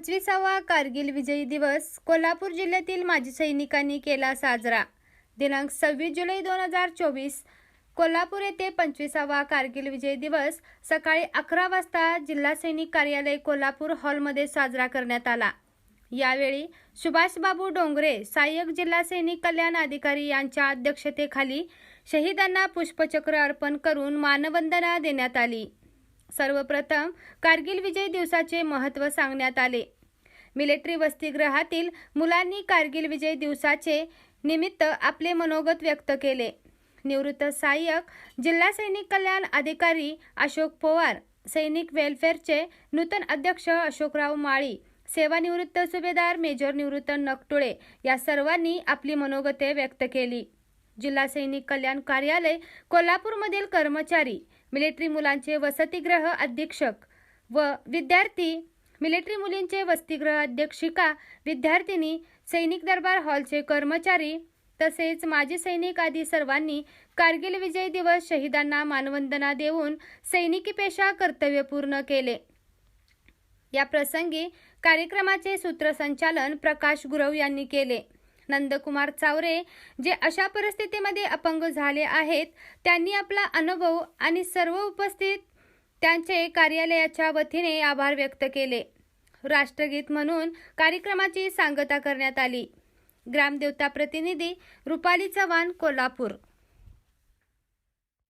पंचवीसावा कारगिल विजयी दिवस कोल्हापूर जिल्ह्यातील माजी सैनिकांनी केला साजरा. दिनांक सव्वीस जुलै दोन हजार चोवीस कोल्हापूर येथे पंचवीसावा कारगिल विजय दिवस सकाळी अकरा वाजता जिल्हा सैनिक कार्यालय कोल्हापूर हॉलमध्ये साजरा करण्यात आला. यावेळी सुभाषबाबू डोंगरे सहाय्यक जिल्हा सैनिक कल्याण अधिकारी यांच्या अध्यक्षतेखाली शहीदांना पुष्पचक्र अर्पण करून मानवंदना देण्यात आली. सर्वप्रथम कारगिल विजय दिवसाचे महत्त्व सांगण्यात आले. मिलिटरी वसतिगृहातील मुलांनी कारगिल विजय दिवसाचे निमित्त आपले मनोगत व्यक्त केले. निवृत्त सहाय्यक जिल्हा सैनिक कल्याण अधिकारी अशोक पवार सैनिक वेलफेअरचे नूतन अध्यक्ष अशोकराव माळी सेवानिवृत्त सुभेदार मेजर निवृत्त नकटुळे या सर्वांनी आपली मनोगते व्यक्त केली. जिल्हा सैनिक कल्याण कार्यालय कोल्हापूरमधील कर्मचारी मिलिटरी मुलांचे वसतिगृह अधीक्षक व विद्यार्थी मिलिटरी मुलींचे वसतिगृह अध्यक्षिका विद्यार्थिनी सैनिक दरबार हॉलचे कर्मचारी तसेच माजी सैनिक आदी सर्वांनी कारगिल विजय दिवस शहीदांना मानवंदना देऊन सैनिकी पेशा कर्तव्य पूर्ण केले. या प्रसंगी कार्यक्रमाचे सूत्रसंचालन प्रकाश गुरव यांनी केले. नंदकुमार चावरे जे अशा परिस्थितीमध्ये अपंग झाले आहेत त्यांनी आपला अनुभव आणि सर्व उपस्थित त्यांचे कार्यालयाच्या वतीने आभार व्यक्त केले. राष्ट्रगीत म्हणून कार्यक्रमाची सांगता करण्यात आली. ग्रामदेवता प्रतिनिधी रुपाली चव्हाण कोल्हापूर